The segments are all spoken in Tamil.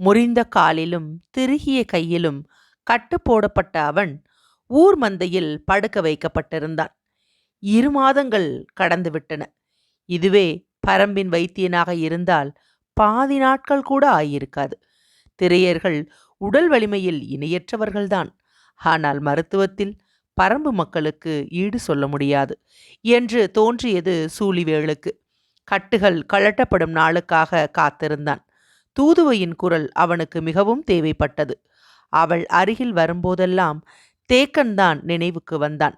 முறிந்த காலிலும் திருகிய கையிலும் கட்டு போடப்பட்ட அவன் ஊர் மந்தையில் படுக்க வைக்கப்பட்டிருந்தான். இரு மாதங்கள் கடந்துவிட்டன. இதுவே பரம்பின் வைத்தியனாக இருந்தால் பாதி நாட்கள் கூட ஆகியிருக்காது திரையர்கள் உடல் வலிமையில் இணையற்றவர்கள்தான். ஆனால் மருத்துவத்தில் பரம்பு மக்களுக்கு ஈடு சொல்ல முடியாது என்று தோன்றியது சூழிவேளுக்கு கட்டுகள் கழட்டப்படும் நாளுக்காக காத்திருந்தான். தூதுவையின் குரல் அவனுக்கு மிகவும் தேவைப்பட்டது. அவள் அருகில் வரும்போதெல்லாம் தேக்கன்தான் நினைவுக்கு வந்தான்.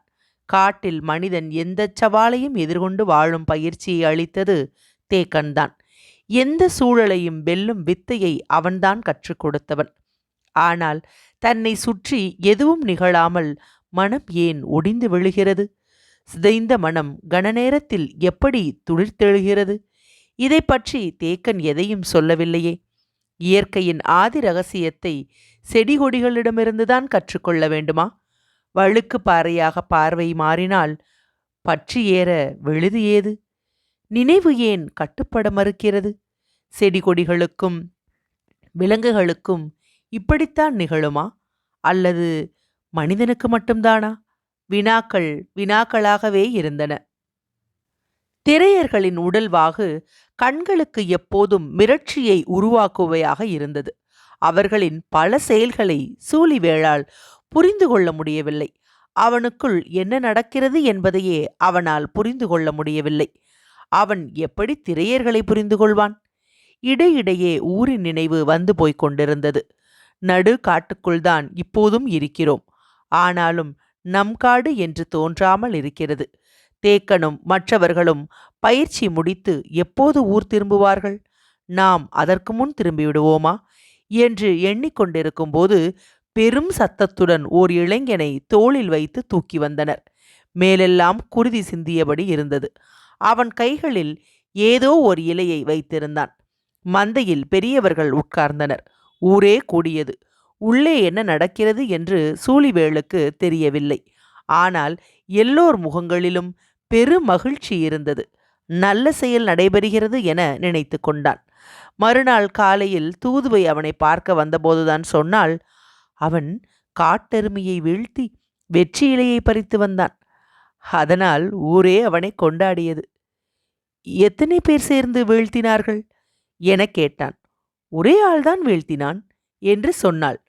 காட்டில் மனிதன் எந்த சவாலையும் எதிர்கொண்டு வாழும் பயிற்சியை அளித்தது தேக்கன்தான் எந்த சூழலையும் வெல்லும் வித்தையை அவன்தான் கற்றுக் கொடுத்தவன். ஆனால் தன்னை சுற்றி எதுவும் நிகழாமல் மனம் ஏன் ஒடிந்து விழுகிறது? சிதைந்த மனம் கணநேரத்தில் எப்படி துளிர்த்தெழுகிறது? இதை பற்றி தேக்கன் எதையும் சொல்லவில்லையே. இயற்கையின் ஆதி ரகசியத்தை செடிகொடிகளிடமிருந்துதான் கற்றுக்கொள்ள வேண்டுமா? வழுக்கு பாறையாக பார்வை மாறினால் பற்றி ஏற விழுது ஏது? நினைவு ஏன் கட்டுப்பட மறுக்கிறது? செடி கொடிகளுக்கும் விலங்குகளுக்கும் இப்படித்தான் நிகழுமா? அல்லது மனிதனுக்கு மட்டும்தானா? வினாக்கள் வினாக்களாகவே இருந்தன. திரையர்களின் உடல்வாகு கண்களுக்கு எப்போதும் மிரட்சியை உருவாக்குவையாக இருந்தது. அவர்களின் பல செயல்களை சூழிவேளால் புரிந்து கொள்ள முடியவில்லை. அவனுக்குள் என்ன நடக்கிறது என்பதையே அவனால் புரிந்து கொள்ள முடியவில்லை. அவன் எப்படி திரையர்களை புரிந்து கொள்வான்? இடையிடையே ஊரின் நினைவு வந்து போய்க் கொண்டிருந்தது. நடு காட்டுக்குள்தான் இப்போதும் இருக்கிறோம். ஆனாலும் நம் காடு என்று தோன்றாமல் இருக்கிறது. தேக்கனும் மற்றவர்களும் பயிற்சி முடித்து எப்போது ஊர் திரும்புவார்கள்? நாம் அதற்கு முன் திரும்பிவிடுவோமா? என்று எண்ணிக்கொண்டிருக்கும் போது பெரும் சத்தத்துடன் ஓர் இளைஞனை தோளில் வைத்து தூக்கி வந்தனர். மேலெல்லாம் குருதி சிந்தியபடி இருந்தது. அவன் கைகளில் ஏதோ ஒரு இலையை வைத்திருந்தான். மந்தையில் பெரியவர்கள் உட்கார்ந்தனர். ஊரே கூடியது. உள்ளே என்ன நடக்கிறது என்று சூழிவேளுக்கு தெரியவில்லை. ஆனால் எல்லோர் முகங்களிலும் பெரு மகிழ்ச்சி இருந்தது. நல்ல செயல் நடைபெறுகிறது என நினைத்து கொண்டான். மறுநாள் காலையில் தூதுவை அவனை பார்க்க வந்தபோதுதான் சொன்னால் அவன் காட்டெருமையை வீழ்த்தி வெற்றி இலையை பறித்து வந்தான். அதனால் ஊரே அவனை கொண்டாடியது. எத்தனை பேர் சேர்ந்து வீழ்த்தினார்கள்? எனக் கேட்டான். ஒரே ஆள்தான் வீழ்த்தினான் என்று சொன்னாள்.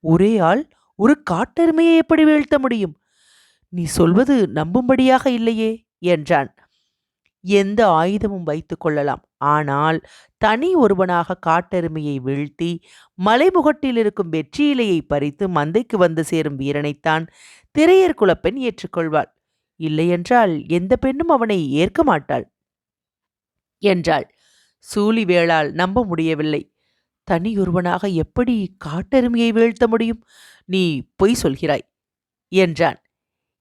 ஒரே ஆள் ஒரு காட்டெருமையை எப்படி வீழ்த்த முடியும்? நீ சொல்வது நம்பும்படியாக இல்லையே என்றான். எந்த ஆயுதமும் வைத்து கொள்ளலாம். ஆனால் தனி ஒருவனாக காட்டெருமையை வீழ்த்தி மலைமுகட்டில் இருக்கும் வெற்றியிலையை பறித்து மந்தைக்கு வந்து சேரும் வீரனைத்தான் திரையர் குலப்பெண் ஏற்றுக்கொள்வாள். இல்லையென்றால் எந்த பெண்ணும் அவனை ஏற்க மாட்டாள் என்றாள். சூழிவேளால் நம்ப முடியவில்லை. தனியொருவனாக எப்படி காட்டெருமையை வீழ்த்த முடியும்? நீ பொய் சொல்கிறாய் என்றான்.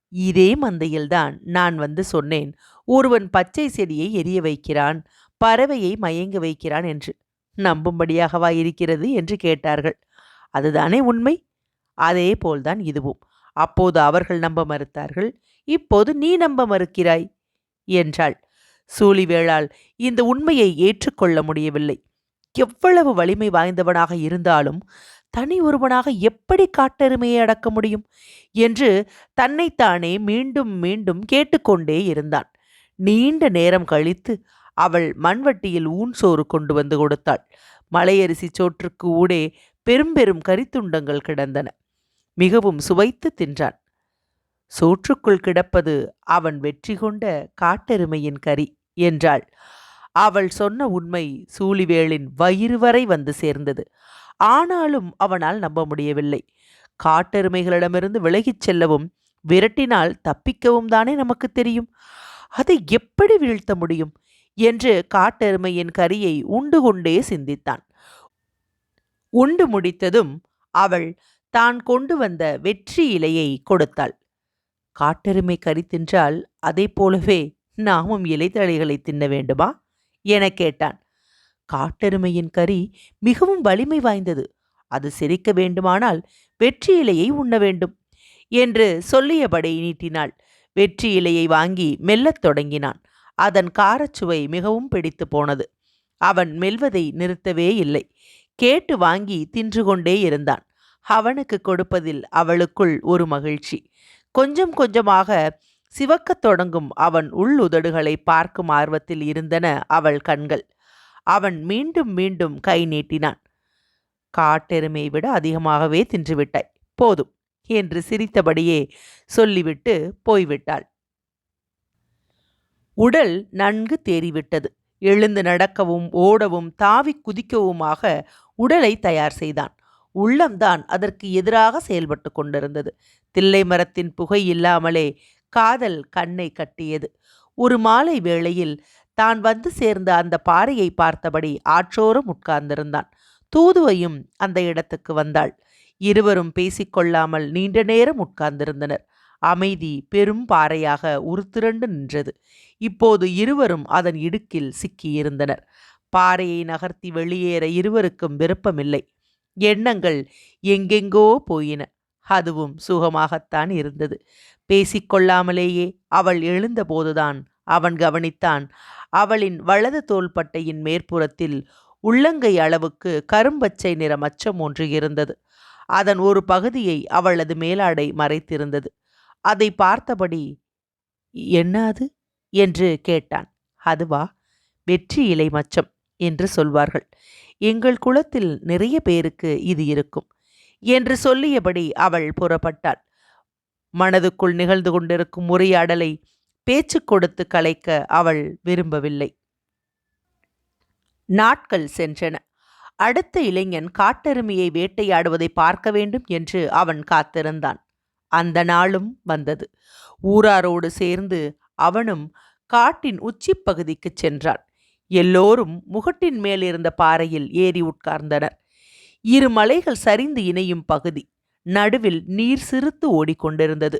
இதே மந்தையில்தான் நான் வந்து சொன்னேன். ஒருவன் பச்சை செடியை எரிய வைக்கிறான் பறவையை மயங்க வைக்கிறான் என்று. நம்பும்படியாகவா இருக்கிறது என்று கேட்டார்கள். அதுதானே உண்மை? அதே போல்தான் இதுவும். அப்போது அவர்கள் நம்ப மறுத்தார்கள் இப்போது நீ நம்ப மறுக்கிறாய் என்றாள். சூழிவேளால் இந்த உண்மையை ஏற்றுக்கொள்ள முடியவில்லை. எவ்வளவு வலிமை வாய்ந்தவனாக இருந்தாலும் தனி ஒருவனாக எப்படி காட்டெருமையை அடக்க முடியும்? என்று தன்னைத்தானே மீண்டும் மீண்டும் கேட்டுக்கொண்டே இருந்தான். நீண்ட நேரம் கழித்து அவள் மண்வட்டியில் ஊன் சோறு கொண்டு வந்து கொடுத்தாள். மலையரிசி சோற்றுக்கு ஊடே பெரும் பெரும் கரித்துண்டங்கள் கிடந்தன. மிகவும் சுவைத்து தின்றான். சோற்றுக்குள் கிடப்பது அவன் வெற்றி கொண்ட காட்டெருமையின் கறி என்றாள். அவள் சொன்ன உண்மை சூழிவேளின் வயிறு வரை வந்து சேர்ந்தது. ஆனாலும் அவனால் நம்ப முடியவில்லை. காட்டெருமைகளிடமிருந்து விலகிச் செல்லவும் விரட்டினால் தப்பிக்கவும் தானே நமக்கு தெரியும். அதை எப்படி வீழ்த்த முடியும்? என்று காட்டெருமையின் கரியை உண்டு கொண்டே சிந்தித்தான். உண்டு முடித்ததும் அவள் தான் கொண்டு வந்த வெற்றி இலையை கொடுத்தாள். காட்டெருமை கறி தின்றால் அதைப் போலவே நாமும் இலைத்தழைகளை தின்ன வேண்டுமா? எனக் கேட்டான். காட்டெருமையின் கறி மிகவும் வலிமை வாய்ந்தது. அது சிரிக்க வேண்டுமானால் வெற்றி இலையை உண்ண வேண்டும் என்று சொல்லியபடி நீட்டினாள். வெற்றி இலையை வாங்கி மெல்லத் தொடங்கினான். அதன் காரச்சுவை மிகவும் பிடித்து போனது. அவன் மெல்வதை நிறுத்தவே இல்லை. கேட்டு வாங்கி தின்று கொண்டே இருந்தான். அவனுக்கு கொடுப்பதில் அவளுக்குள் ஒரு மகிழ்ச்சி. கொஞ்சம் கொஞ்சமாக சிவக்கத் தொடங்கும் அவன் உள்ளுதடுகளை பார்க்கும் ஆர்வத்தில் இருந்தன அவள் கண்கள். அவன் மீண்டும் மீண்டும் கை நீட்டினான். காட்டெருமை விட அதிகமாகவே தின்றுவிட்டாய். போதும் என்று சிரித்தபடியே சொல்லிவிட்டு போய்விட்டாள். உடல் நன்கு தேறிவிட்டது. எழுந்து நடக்கவும் ஓடவும் தாவி குதிக்கவுமாக உடலை தயார் செய்தான். உள்ளம்தான் அதற்கு எதிராக செயல்பட்டு கொண்டிருந்தது. தில்லை மரத்தின் புகை இல்லாமலே காதல் கண்ணை கட்டியது. ஒரு மாலை வேளையில் தான் வந்து சேர்ந்த அந்த பாறையை பார்த்தபடி ஆற்றோரம் உட்கார்ந்திருந்தான். தூதுவையும் அந்த இடத்துக்கு வந்தாள். இருவரும் பேசிக்கொள்ளாமல் நீண்ட நேரம் உட்கார்ந்திருந்தனர். அமைதி பெரும் பாறையாக உருத்திரண்டு நின்றது. இப்போது இருவரும் அதன் இடுக்கில் சிக்கியிருந்தனர். பாறையை நகர்த்தி வெளியேற இருவருக்கும் விருப்பமில்லை. எண்ணங்கள் எங்கெங்கோ போயின. அதுவும் சுகமாகத்தான் இருந்தது. பேசிக்கொள்ளாமலேயே அவள் எழுந்தபோதுதான் அவன் கவனித்தான் அவளின் வலது தோள்பட்டையின் மேற்புறத்தில் உள்ளங்கை அளவுக்கு கரும்பச்சை நிற மச்சம் ஒன்று இருந்தது. அதன் ஒரு பகுதியை அவளது மேலாடை மறைத்திருந்தது. அதை பார்த்தபடி என்ன அது? என்று கேட்டான். அதுவா? வெற்றி இலை மச்சம் என்று சொல்வார்கள். எங்கள் குலத்தில் நிறைய பேருக்கு இது இருக்கும் என்று சொல்லியபடி அவள் புறப்பட்டாள். மனதுக்குள் நிகழ்ந்து கொண்டிருக்கும் உரையாடலை பேச்சு கொடுத்து கலைக்க அவள் விரும்பவில்லை. நாட்கள் சென்றன. அடுத்த இளைஞன் காட்டெருமையை வேட்டையாடுவதை பார்க்க வேண்டும் என்று அவன் காத்திருந்தான். அந்த நாளும் வந்தது. ஊராரோடு சேர்ந்து அவனும் காட்டின் உச்சிப்பகுதிக்குச் சென்றான். எல்லோரும் முகட்டின் மேல் இருந்த பாறையில் ஏறி உட்கார்ந்தனர். இரு மலைகள் சரிந்து இணையும் பகுதி. நடுவில் நீர் சிறுத்து ஓடிக்கொண்டிருந்தது.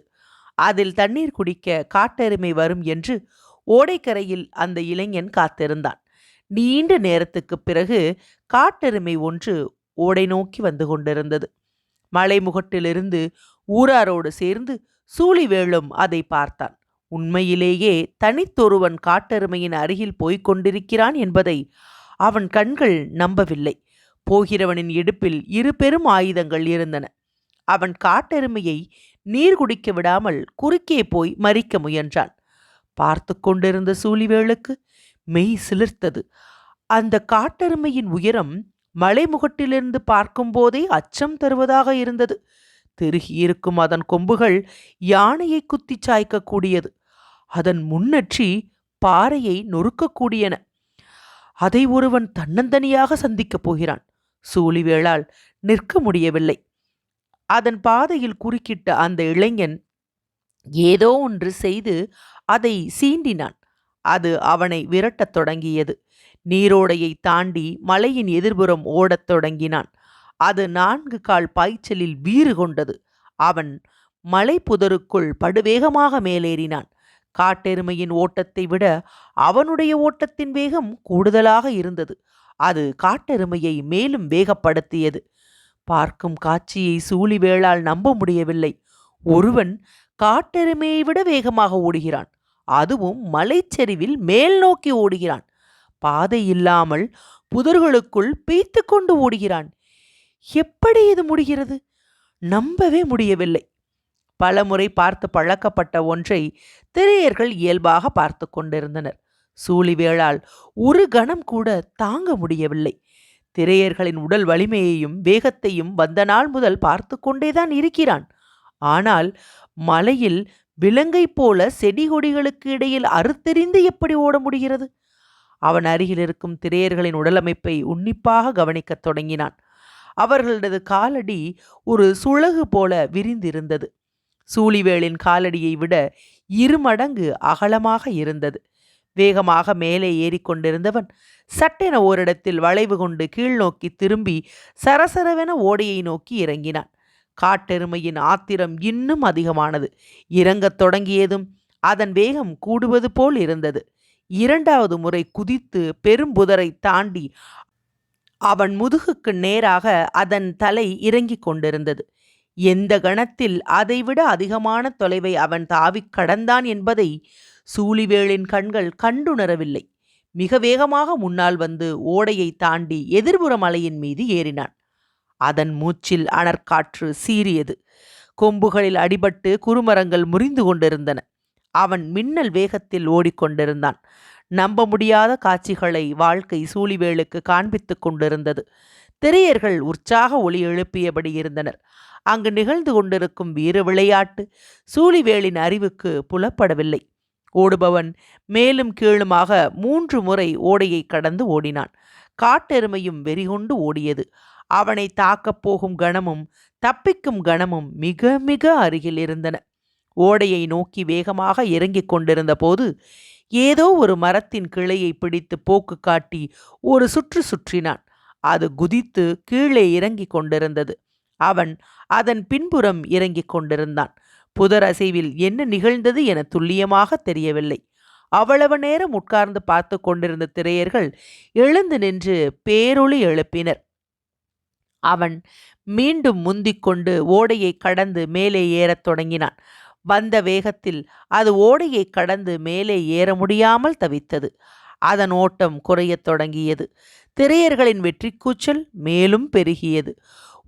அதில் தண்ணீர் குடிக்க காட்டெருமை வரும் என்று ஓடைக்கரையில் அந்த இளைஞன் காத்திருந்தான். நீண்ட நேரத்துக்குப் பிறகு காட்டெருமை ஒன்று ஓடை நோக்கி வந்து கொண்டிருந்தது. மலைமுகட்டிலிருந்து ஊராரோடு சேர்ந்து சூழிவேளும் அதை பார்த்தான். உண்மையிலேயே தனித்தொருவன் காட்டெருமையின் அருகில் போய்க் கொண்டிருக்கிறான் என்பதை அவன் கண்கள் நம்பவில்லை. போகிறவனின் இடுப்பில் இரு பெரும் ஆயுதங்கள் இருந்தன. அவன் காட்டெருமையை நீர் குடிக்க விடாமல் குறுக்கே போய் மறிக்க முயன்றான் பார்த்து கொண்டிருந்த சூழிவேளுக்கு மெய் சிலிர்த்தது. அந்த காட்டெருமையின் உயரம் மலைமுகட்டிலிருந்து பார்க்கும்போதே அச்சம் தருவதாக இருந்தது. திருகியிருக்கும் அதன் கொம்புகள் யானையை குத்தி சாய்க்கக்கூடியது. அதன் முன்னற்றி பாறையை நொறுக்கக்கூடியன. அதை ஒருவன் தன்னந்தனியாக சந்திக்கப் போகிறான். சூழிவேளால் நிற்க முடியவில்லை. அதன் பாதையில் குறுக்கிட்ட அந்த இளைஞன் ஏதோ ஒன்று செய்து அதை சீண்டினான். அது அவனை விரட்டத் தொடங்கியது. நீரோடையை தாண்டி மலையின் எதிர்புறம் ஓடத் தொடங்கினான். அது நான்கு கால் பாய்ச்சலில் வீறு கொண்டது. அவன் மலை புதருக்குள் படுவேகமாக மேலேறினான். காட்டெருமையின் ஓட்டத்தை விட அவனுடைய ஓட்டத்தின் வேகம் கூடுதலாக இருந்தது. அது காட்டெருமையை மேலும் வேகப்படுத்தியது. பார்க்கும் காட்சியை சூழிவேளால் நம்ப முடியவில்லை. ஒருவன் காட்டெருமையை விட வேகமாக ஓடுகிறான். அதுவும் மலைச்சரிவில் மேல் நோக்கி ஓடுகிறான். பாதை இல்லாமல் புதர்களுக்குள் பீய்த்து கொண்டு ஓடுகிறான். எப்படி இது முடிகிறது? நம்பவே முடியவில்லை. பலமுறை பார்த்து பழக்கப்பட்ட ஒன்றை திரையர்கள் இயல்பாக பார்த்து கொண்டிருந்தனர். சூழிவேளால் ஒரு கணம் கூட தாங்க முடியவில்லை. திரையர்களின் உடல் வலிமையையும் வேகத்தையும் வந்த நாள் முதல் பார்த்து கொண்டேதான் இருக்கிறான். ஆனால் மலையில் விலங்கை போல செடி கொடிகளுக்கு இடையில் அறுத்தெறிந்து எப்படி ஓட முடிகிறது? அவன் அருகில் இருக்கும் திரையர்களின் உடலமைப்பை உன்னிப்பாக கவனிக்கத் தொடங்கினான். அவர்களது காலடி ஒரு சுழகு போல விரிந்திருந்தது. சூழிவேளின் காலடியை விட இருமடங்கு அகலமாக இருந்தது. வேகமாக மேலே ஏறிக்கொண்டிருந்தவன் சட்டென ஓரிடத்தில் வளைவு கொண்டு கீழ் நோக்கி திரும்பி சரசரவென ஓடையை நோக்கி இறங்கினான். காட்டெருமையின் ஆத்திரம் இன்னும் அதிகமானது. இறங்கத் தொடங்கியதும் அதன் வேகம் கூடுவது போல் இருந்தது. இரண்டாவது முறை குதித்து பெரும்புதரை தாண்டி அவன் முதுகுக்கு நேராக அதன் தலை இறங்கிக் கொண்டிருந்தது. எந்த கணத்தில் அதைவிட அதிகமான தொலைவை அவன் தாவிக் கடந்தான் என்பதை சூழிவேளின் கண்கள் கண்டுணரவில்லை. மிக வேகமாக முன்னால் வந்து ஓடையை தாண்டி எதிர்புற மலையின் மீது ஏறினான். அதன் மூச்சில் அனற்காற்று சீறியது. கொம்புகளில் அடிபட்டு குறுமரங்கள் முறிந்து கொண்டிருந்தன. அவன் மின்னல் வேகத்தில் ஓடிக்கொண்டிருந்தான். நம்ப முடியாத காட்சிகளை வாழ்க்கை சூழிவேளுக்கு காண்பித்துக் கொண்டிருந்தது. திரையர்கள் உற்சாக ஒளி எழுப்பியபடி இருந்தனர். அங்கு நிகழ்ந்து கொண்டிருக்கும் வீர விளையாட்டு சூழிவேளின் அறிவுக்கு புலப்படவில்லை. ஓடுபவன் மேலும் கீழுமாக மூன்று முறை ஓடையை கடந்து ஓடினான். காட்டெருமையும் வெறிகொண்டு ஓடியது. அவனை தாக்கப் போகும் கணமும் தப்பிக்கும் கணமும் மிக மிக அருகில் இருந்தன. ஓடையை நோக்கி வேகமாக இறங்கிக் கொண்டிருந்த போது ஏதோ ஒரு மரத்தின் கிளையை பிடித்து போக்கு காட்டி ஒரு சுற்று சுற்றினான். அது குதித்து கீழே இறங்கிக் கொண்டிருந்தது. அவன் அதன் பின்புறம் இறங்கிக் கொண்டிருந்தான். புதர் அசைவில் என்ன நிகழ்ந்தது என துல்லியமாக தெரியவில்லை. அவ்வளவு நேரம் உட்கார்ந்து பார்த்து கொண்டிருந்த திரையர்கள் எழுந்து நின்று பேரொளி எழுப்பினர். அவன் மீண்டும் முந்திக்கொண்டு ஓடையை கடந்து மேலே ஏறத் தொடங்கினான். வந்த வேகத்தில் அது ஓடையை கடந்து மேலே ஏற முடியாமல் தவித்தது. அதன் ஓட்டம் குறையத் தொடங்கியது. திரையர்களின் வெற்றி கூச்சல் மேலும் பெருகியது.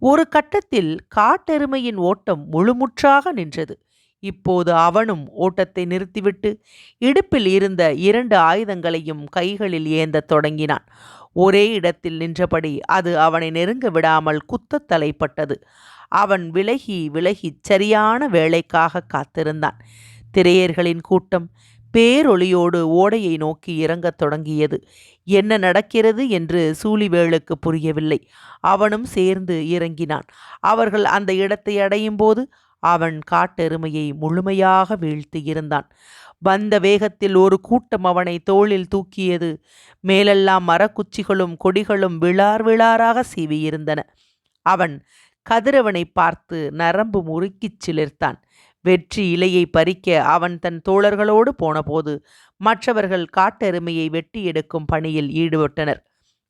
ஒரு கட்டத்தில் காட்டெருமையின் ஓட்டம் முழுமுற்றாக நின்றது. இப்போது அவனும் ஓட்டத்தை நிறுத்திவிட்டு இடுப்பில் இருந்த இரண்டு ஆயுதங்களையும் கைகளில் ஏந்தத் தொடங்கினான். ஒரே இடத்தில் நின்றபடி அது அவனை நெருங்க விடாமல் குத்தத் தலைப்பட்டது. அவன் விலகி விலகிச் சரியான வேலைக்காக காத்திருந்தான். திரையர்களின் கூட்டம் பேரொளியோடு ஓடையை நோக்கி இறங்கத் தொடங்கியது. என்ன நடக்கிறது? என்று சூழிவேளுக்கு புரியவில்லை. அவனும் சேர்ந்து இறங்கினான். அவர்கள் அந்த இடத்தை அடையும் போது அவன் காட்டெருமையை முழுமையாக வீழ்த்தியிருந்தான் வந்த வேகத்தில் ஒரு கூட்டம் அவனை தோளில் தூக்கியது. மேலெல்லாம் மரக்குச்சிகளும் கொடிகளும் விழார் விழாராக சீவியிருந்தன. அவன் கதிரவனை பார்த்து நரம்பு முறுக்கிச் சிலிர்த்தான். வெற்றி இலையை பறிக்க அவன் தன் தோழர்களோடு போனபோது மற்றவர்கள் காட்டெருமையை வெட்டி எடுக்கும் பணியில் ஈடுபட்டனர்.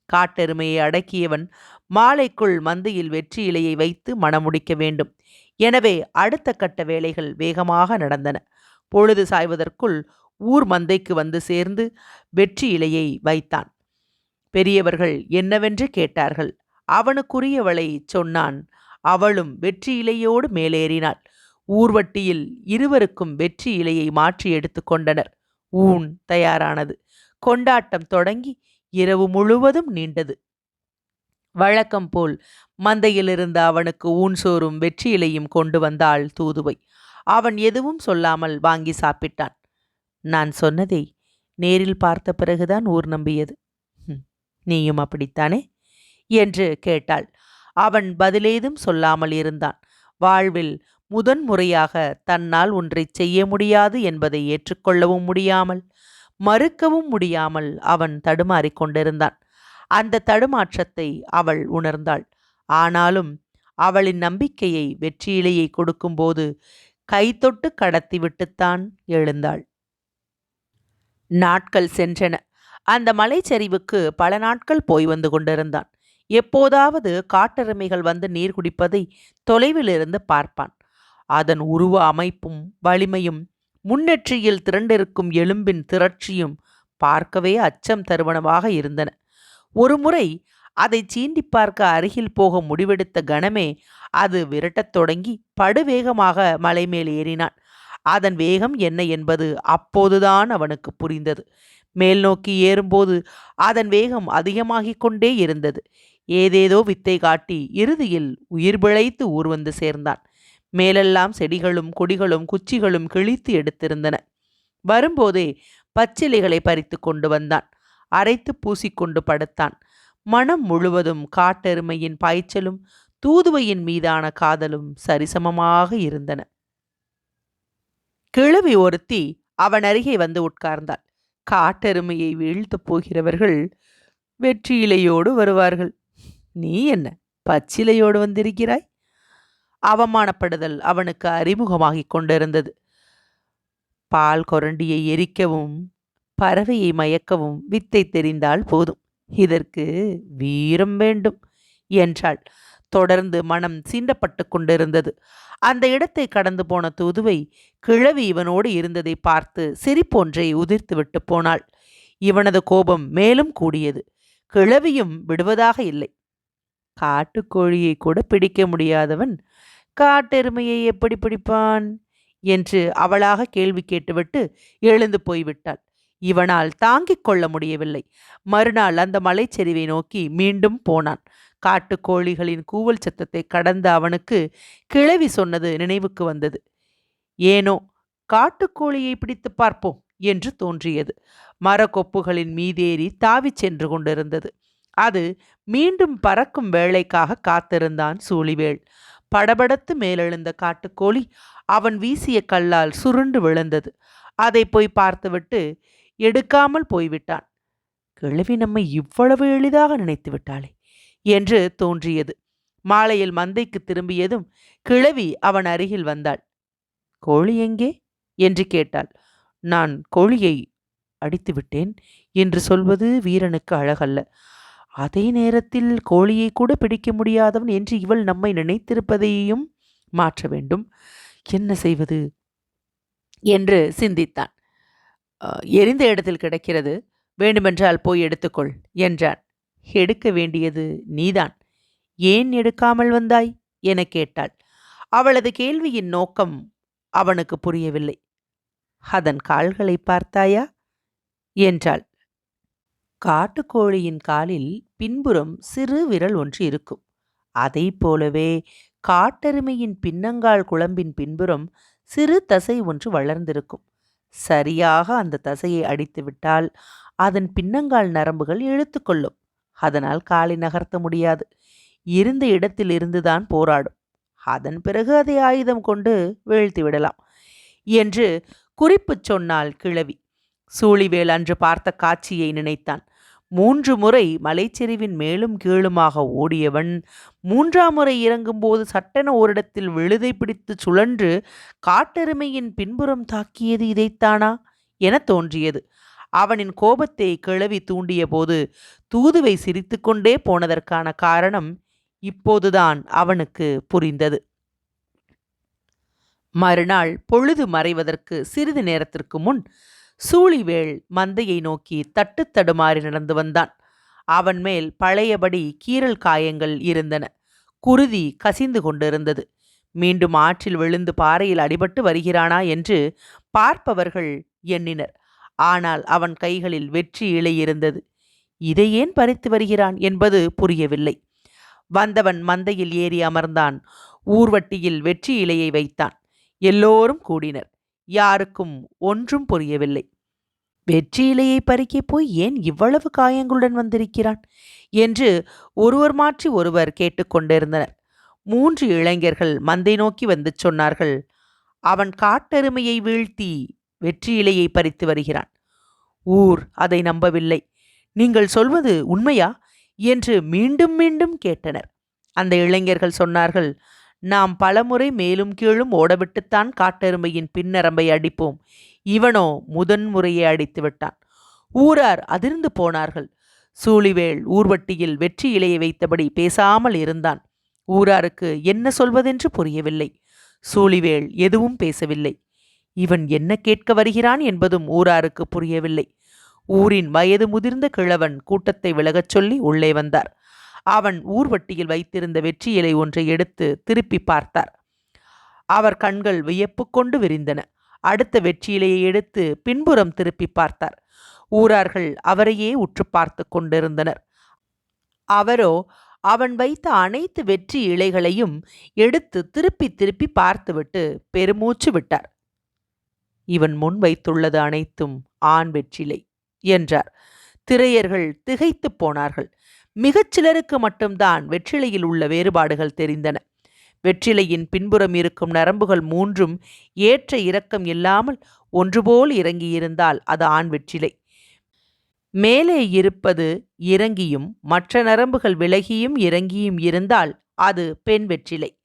காட்டெருமையை அடக்கியவன் மாலைக்குள் மந்தையில் வெற்றி இலையை வைத்து மணமுடிக்க வேண்டும். எனவே அடுத்த கட்ட வேலைகள் வேகமாக நடந்தன. பொழுது சாய்வதற்குள் ஊர் மந்தைக்கு வந்து சேர்ந்து வெற்றி இலையை வைத்தான். பெரியவர்கள் என்னவென்று கேட்டார்கள். அவனுக்குரியவளை சொன்னான். அவளும் வெற்றி இலையோடு மேலேறினாள். ஊர்வட்டியில் இருவருக்கும் வெற்றி இலையை மாற்றி எடுத்துக்கொண்டனர் ஊன் தயாரானது. கொண்டாட்டம் தொடங்கி இரவு முழுவதும் நீண்டது. வழக்கம் போல் மந்தையிலிருந்த அவனுக்கு ஊன் சோறும் வெற்றி இலையும் கொண்டு வந்தாள் தூதுவை. அவன் எதுவும் சொல்லாமல் வாங்கி சாப்பிட்டான். நான் சொன்னதை நேரில் பார்த்த பிறகுதான் ஊர் நம்பியது. நீயும் அப்படித்தானே? என்று கேட்டாள். அவன் பதிலேதும் சொல்லாமல் இருந்தான். வாழ்வில் முதன் முறையாக தன்னால் ஒன்றை செய்ய முடியாது என்பதை ஏற்றுக்கொள்ளவும் முடியாமல் மறுக்கவும் முடியாமல் அவன் தடுமாறிக் கொண்டிருந்தான். அந்த தடுமாற்றத்தை அவள் உணர்ந்தாள். ஆனாலும் அவளின் நம்பிக்கையை வெற்றியிலேயே கொடுக்கும்போது கைத்தொட்டு கடத்திவிட்டுத்தான் எழுந்தாள். நாட்கள் சென்றன. அந்த மலைச்சரிவுக்கு பல நாட்கள் போய் வந்து கொண்டிருந்தான். எப்போதாவது காட்டெருமைகள் வந்து நீர் குடிப்பதை தொலைவிலிருந்து பார்ப்பான். அதன் உருவ அமைப்பும் வலிமையும் முன்னெற்றியில் திரண்டிருக்கும் எலும்பின் திரட்சியும் பார்க்கவே அச்சம் தருவனவாக இருந்தன. ஒருமுறை அதை சீண்டி பார்க்க அருகில் போக முடிவெடுத்த கணமே அது விரட்டத் தொடங்கி படுவேகமாக மலை மேல் ஏறினான். அதன் வேகம் என்ன என்பது அப்போதுதான் அவனுக்கு புரிந்தது. மேல் நோக்கி ஏறும்போது அதன் வேகம் அதிகமாகிக் கொண்டே இருந்தது. ஏதேதோ வித்தை காட்டி இறுதியில் உயிர் பிழைத்து ஊர் வந்து சேர்ந்தான். மேலெல்லாம் செடிகளும் கொடிகளும் குச்சிகளும் கிழித்து எடுத்திருந்தன. வரும்போதே பச்சிலைகளை பறித்து கொண்டு வந்தான். அரைத்து பூசிக்கொண்டு படுத்தான். மனம் முழுவதும் காட்டெருமையின் பாய்ச்சலும் தூதுவையின் மீதான காதலும் சரிசமமாக இருந்தன. கிழவி ஒருத்தி அவன் அருகே வந்து உட்கார்ந்தாள். காட்டெருமையை வீழ்த்தப் போகிறவர்கள் வெற்றியிலையோடு வருவார்கள். நீ என்ன பச்சிலையோடு வந்திருக்கிறாய்? அவமானப்படுதல் அவனுக்கு அறிமுகமாகிக் கொண்டிருந்தது. பால் கொரண்டியை எரிக்கவும் பறவையை மயக்கவும் வித்தை தெரிந்தால் போதும். இதற்கு வீரம் வேண்டும் என்றாள். தொடர்ந்து மனம் சீண்டப்பட்டு கொண்டிருந்தது. அந்த இடத்தை கடந்து போன தூதுவை கிழவி இவனோடு இருந்ததை பார்த்து சிரிப்பொன்றை உதிர்த்து விட்டு போனாள். இவனது கோபம் மேலும் கூடியது. கிழவியும் விடுவதாக இல்லை. காட்டுக்கோழியை கூட பிடிக்க முடியாதவன் காட்டெருமையை எப்படி பிடிப்பான்? என்று அவளாக கேள்வி கேட்டுவிட்டு எழுந்து போய்விட்டாள். இவனால் தாங்கிக் கொள்ள முடியவில்லை. மறுநாள் அந்த மலைச்சரிவை நோக்கி மீண்டும் போனான். காட்டுக்கோழிகளின் கூவல் சத்தத்தை கடந்த அவனுக்கு கிழவி சொன்னது நினைவுக்கு வந்தது. ஏனோ காட்டுக்கோழியை பிடித்து பார்ப்போம் என்று தோன்றியது. மரக்கொப்புகளின் மீதேறி தாவிச் சென்று கொண்டிருந்தது. அது மீண்டும் பறக்கும் வேளைக்காக காத்திருந்தான் சூழிவேள் படபடத்து மேலெழுந்த காட்டுக்கோழி அவன் வீசிய கல்லால் சுருண்டு விழுந்தது. அதை போய் பார்த்துவிட்டு எடுக்காமல் போய்விட்டான். கிழவி நம்மை இவ்வளவு எளிதாக நினைத்து விட்டாளே என்று தோன்றியது. மாலையில் மந்தைக்கு திரும்பியதும் கிழவி அவன் அருகில் வந்தாள். கோழி எங்கே? என்று கேட்டாள். நான் கோழியை அடித்து விட்டேன் என்று சொல்வது வீரனுக்கு அழகல்ல. அதே நேரத்தில் கோழியை கூட பிடிக்க முடியாதவன் என்று இவள் நம்மை நினைத்திருப்பதையும் மாற்ற வேண்டும். என்ன செய்வது? என்று சிந்தித்தான். எரிந்த இடத்தில் கிடக்கிறது. வேண்டுமென்றால் போய் எடுத்துக்கொள் என்றான். எடுக்க வேண்டியது நீதான். ஏன் எடுக்காமல் வந்தாய்? என கேட்டாள். அவளது கேள்வியின் நோக்கம் அவனுக்கு புரியவில்லை. அதன் கால்களை பார்த்தாயா? என்றாள். காட்டுக்கோழியின் காலில் பின்புறம் சிறு விரல் ஒன்று இருக்கும். அதை போலவே காட்டெருமையின் பின்னங்கால் குழம்பின் பின்புறம் சிறு தசை ஒன்று வளர்ந்திருக்கும். சரியாக அந்த தசையை அடித்துவிட்டால் அதன் பின்னங்கால் நரம்புகள் இழுத்துக்கொள்ளும் அதனால் காலை நகர்த்த முடியாது. இருந்த இடத்தில் இருந்துதான் போராடும். அதன் பிறகு அதை ஆயுதம் கொண்டு வீழ்த்தி விடலாம் என்று குறிப்புச் சொன்னால் கிழவி. சூழிவேல் அன்று பார்த்த காட்சியை நினைத்தான். மூன்று முறை மலைச்சரிவின் மேலும் கீழுமாக ஓடியவன் மூன்றாம் முறை இறங்கும்போது சட்டென ஓரிடத்தில் விழுதை பிடித்து சுழன்று காட்டெருமையின் பின்புறம் தாக்கியது இதைத்தானா? என தோன்றியது. அவனின் கோபத்தை கிளவி தூண்டிய போது தூதுவை சிரித்துக்கொண்டே போனதற்கான காரணம் இப்போதுதான் அவனுக்கு புரிந்தது. மறுநாள் பொழுது மறைவதற்கு சிறிது நேரத்திற்கு முன் சூழிவேள் மந்தையை நோக்கி தட்டு தடுமாறி நடந்து வந்தான். அவன் மேல் பழையபடி கீறல் காயங்கள் இருந்தன. குருதி கசிந்து கொண்டிருந்தது. மீண்டும் ஆற்றில் விழுந்து பாறையில் அடிபட்டு வருகிறானா என்று பார்ப்பவர்கள் எண்ணினர். ஆனால் அவன் கைகளில் வெற்றி இலை இருந்தது. இதை ஏன் பறித்து வருகிறான் என்பது புரியவில்லை. வந்தவன் மந்தையில் ஏறி அமர்ந்தான். ஊர்வட்டியில் வெற்றி இலையை வைத்தான். எல்லோரும் கூடினர். யாருக்கும் ஒன்றும் புரியவில்லை. வெற்றியிலையை பறிக்கப் போய் ஏன் இவ்வளவு காயங்களுடன் வந்திருக்கிறான்? என்று ஒருவர் மாற்றி ஒருவர் கேட்டுக்கொண்டிருந்தனர் மூன்று இளைஞர்கள் மந்தை நோக்கி வந்து சொன்னார்கள் அவன் காட்டெருமையை வீழ்த்தி வெற்றி இலையை பறித்து வருகிறான். ஊர் அதை நம்பவில்லை. நீங்கள் சொல்வது உண்மையா? என்று மீண்டும் மீண்டும் கேட்டனர். அந்த இளைஞர்கள் சொன்னார்கள் நாம் பலமுறை மேலும் கீழும் ஓடவிட்டுத்தான் காட்டெருமையின் பின்னரம்பை அடிப்போம். இவனோ முதன்முறையே அடித்து விட்டான். ஊரார் அதிர்ந்து போனார்கள். சூழிவேல் ஊர்வட்டியில் வெற்றி இலையை வைத்தபடி பேசாமல் இருந்தான். ஊராருக்கு என்ன சொல்வதென்று புரியவில்லை. சூழிவேல் எதுவும் பேசவில்லை. இவன் என்ன கேட்க வருகிறான் என்பதும் ஊராருக்கு புரியவில்லை. ஊரின் வயது முதிர்ந்த கிழவன் கூட்டத்தை விலகச் சொல்லி உள்ளே வந்தார். அவன் ஊர்வட்டியில் வைத்திருந்த வெற்றி இலை ஒன்றை எடுத்து திருப்பி பார்த்தார். அவர் கண்கள் வியப்பு கொண்டு விரிந்தன. அடுத்த வெற்றி இலையை எடுத்து பின்புறம் திருப்பி பார்த்தார். ஊரார்கள் அவரையே உற்று பார்த்து கொண்டிருந்தனர். அவரோ அவன் வைத்த அனைத்து வெற்றி இலைகளையும் எடுத்து திருப்பி திருப்பி பார்த்துவிட்டு பெருமூச்சு விட்டார். இவன் முன் வைத்துள்ளது அனைத்தும் ஆண் வெற்றிலை என்றார். திரையர்கள் திகைத்துப் போனார்கள். மிகச் சிலருக்கு மட்டும்தான் வெற்றிலையில் உள்ள வேறுபாடுகள் தெரிந்தன. வெற்றிலையின் பின்புறம் இருக்கும் நரம்புகள் மூன்றும் ஏற்ற இறக்கம் இல்லாமல் ஒன்றுபோல் இறங்கியிருந்தால் அது ஆண் வெற்றிலை. மேலே இருப்பது இறங்கியும் மற்ற நரம்புகள் விலகியும் இறங்கியும் இருந்தால் அது பெண் வெற்றிலை.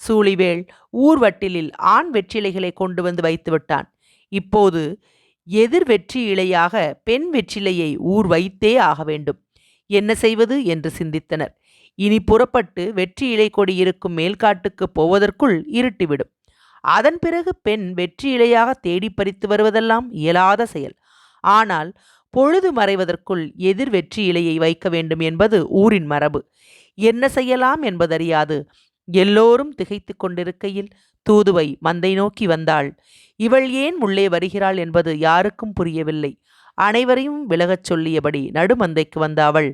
சூழிவேள் ஊர்வட்டிலில் ஆண் வெற்றிலைகளை கொண்டு வந்து வைத்துவிட்டான். இப்போது எதிர் வெற்றி இலையாக பெண் வெற்றிலையை ஊர் வைத்தே ஆக வேண்டும். என்ன செய்வது என்று சிந்தித்தனர். இனி புறப்பட்டு வெற்றி இலை கொடி இருக்கும் மேல்காட்டுக்கு போவதற்குள் இருட்டிவிடும். அதன் பிறகு பெண் வெற்றி இலையாக தேடி பறித்து வருவதெல்லாம் இயலாத செயல். ஆனால் பொழுது மறைவதற்குள் எதிர் வெற்றி இலையை வைக்க வேண்டும் என்பது ஊரின் மரபு. என்ன செய்யலாம் என்பதறியாது. எல்லோரும் திகைத்து கொண்டிருக்கையில் தூதுவை மந்தை நோக்கி வந்தாள். இவள் ஏன் உள்ளே வருகிறாள் என்பது யாருக்கும் புரியவில்லை. அனைவரையும் விலகச் சொல்லியபடி நடுமந்தைக்கு வந்த அவள்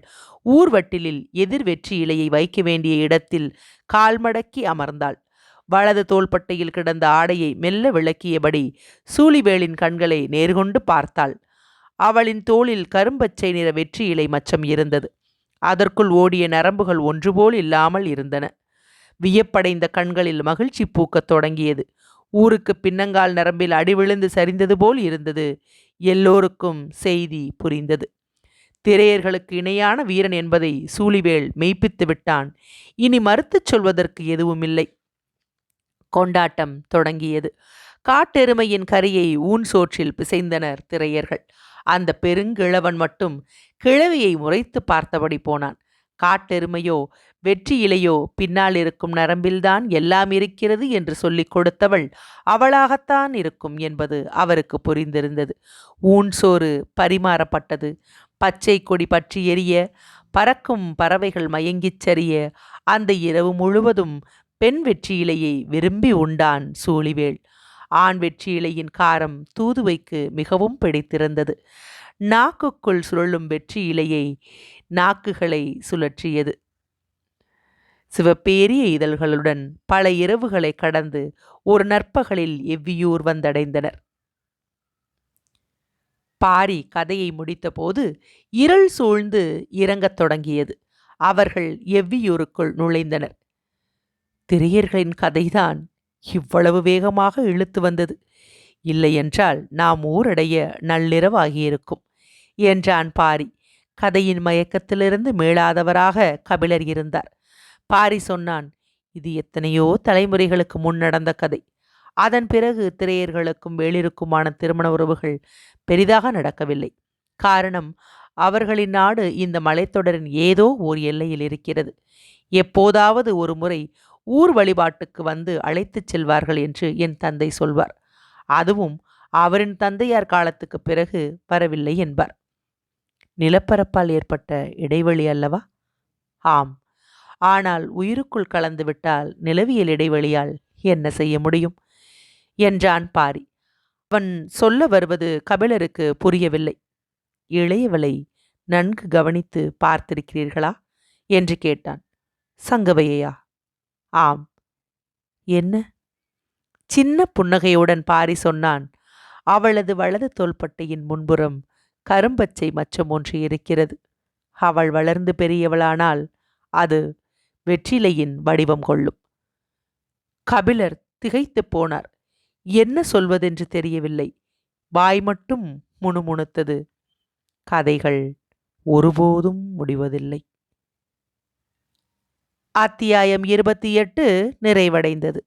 ஊர்வட்டிலில் எதிர் வெற்றி இலையை வைக்க வேண்டிய இடத்தில் கால்மடக்கி அமர்ந்தாள். வலது தோள்பட்டையில் கிடந்த ஆடையை மெல்ல விளக்கியபடி சூழிவேளின் கண்களை நேர்கொண்டு பார்த்தாள். அவளின் தோளில் கரும்பச்சை நிற வெற்றி இலை மச்சம் இருந்தது. அதற்குள் ஓடிய நரம்புகள் ஒன்றுபோல் இல்லாமல் இருந்தன. வியப்படைந்த கண்களில் மகிழ்ச்சி பூக்கத் தொடங்கியது. ஊருக்கு பின்னங்கால் நரம்பில் அடி விழுந்து சரிந்தது போல் இருந்தது. எல்லோருக்கும் செய்தி புரிந்தது. திரையர்களுக்கு இணையான வீரன் என்பதை சூழிவேல் மெய்ப்பித்து விட்டான். இனி மறுத்துச் சொல்வதற்கு எதுவுமில்லை. கொண்டாட்டம் தொடங்கியது. காட்டெருமையின் கரியை ஊன் சோற்றில் பிசைந்தனர் திரையர்கள். அந்த பெருங்கிழவன் மட்டும் கிழவியை முறைத்து பார்த்தபடி போனான். காட்டெருமையோ வெற்றியிலையோ பின்னால் இருக்கும் நரம்பில்தான் எல்லாம் இருக்கிறது என்று சொல்லிக் கொடுத்தவள் அவளாகத்தான் இருக்கும் என்பது அவருக்கு புரிந்திருந்தது. ஊன் சோறு பரிமாறப்பட்டது. பச்சை கொடி பற்றி எரிய பறக்கும் பறவைகள் மயங்கிச் சரிய அந்த இரவு முழுவதும் பெண் வெற்றியிலையை விரும்பி உண்டான் சூழிவேள் ஆண் வெற்றியிலையின் காரம் தூதுவைக்கு மிகவும் பிடித்திருந்தது. நாக்குக்குள் சுழலும் வெற்றி இலையை நாக்குகளை சுழற்றியது. சிவப்பேரிய இதழ்களுடன் பல இரவுகளை கடந்து ஒரு நற்பகலில் எவ்வியூர் வந்தடைந்தனர். பாரி கதையை முடித்தபோது இருள் சூழ்ந்து இறங்கத் தொடங்கியது. அவர்கள் எவ்வியூருக்குள் நுழைந்தனர். திரையர்களின் கதைதான் இவ்வளவு வேகமாக இழுத்து வந்தது. இல்லையென்றால் நாம் ஊரடைய நள்ளிரவாகியிருக்கும் என்றான் பாரி. கதையின் மயக்கத்திலிருந்து மீளாதவராக கபிலர் இருந்தார். பாரி சொன்னான் இது எத்தனையோ தலைமுறைகளுக்கு முன் நடந்த கதை. அதன் பிறகு திரையர்களுக்கும் வேளிருக்குமான திருமண உறவுகள் பெரிதாக நடக்கவில்லை. காரணம் அவர்களின் நாடு இந்த மலைத்தொடரின் ஏதோ ஓர் எல்லையில் இருக்கிறது. எப்போதாவது ஒரு முறை ஊர் வழிபாட்டுக்கு வந்து அழைத்துச் செல்வார்கள் என்று என் தந்தை சொல்வார். அதுவும் அவரின் தந்தையார் காலத்துக்கு பிறகு வரவில்லை என்பார். நிலப்பரப்பால் ஏற்பட்ட இடைவெளி அல்லவா? ஆம். ஆனால் உயிருக்குள் கலந்துவிட்டால் நிலவியல் இடைவெளியால் என்ன செய்ய முடியும்? என்றான் பாரி. அவன் சொல்ல வருவது கபிலருக்கு புரியவில்லை. இளையவளை நன்கு கவனித்து பார்த்திருக்கிறீர்களா? என்று கேட்டான். சங்கவையா ஆம். என்ன? சின்ன புன்னகையுடன் பாரி சொன்னான். அவளது வலது தோள்பட்டையின் முன்புறம் கரும்பச்சை மச்சம் ஒன்று இருக்கிறது. அவள் வளர்ந்து பெரியவளானால் அது வெற்றிலையின் வடிவம் கொள்ளும். கபிலர் திகைத்து போனார். என்ன சொல்வதென்று தெரியவில்லை. வாய் மட்டும் முணுமுணுத்தது. கதைகள் ஒருபோதும் முடிவதில்லை. அத்தியாயம் இருபத்தி எட்டு நிறைவடைந்தது.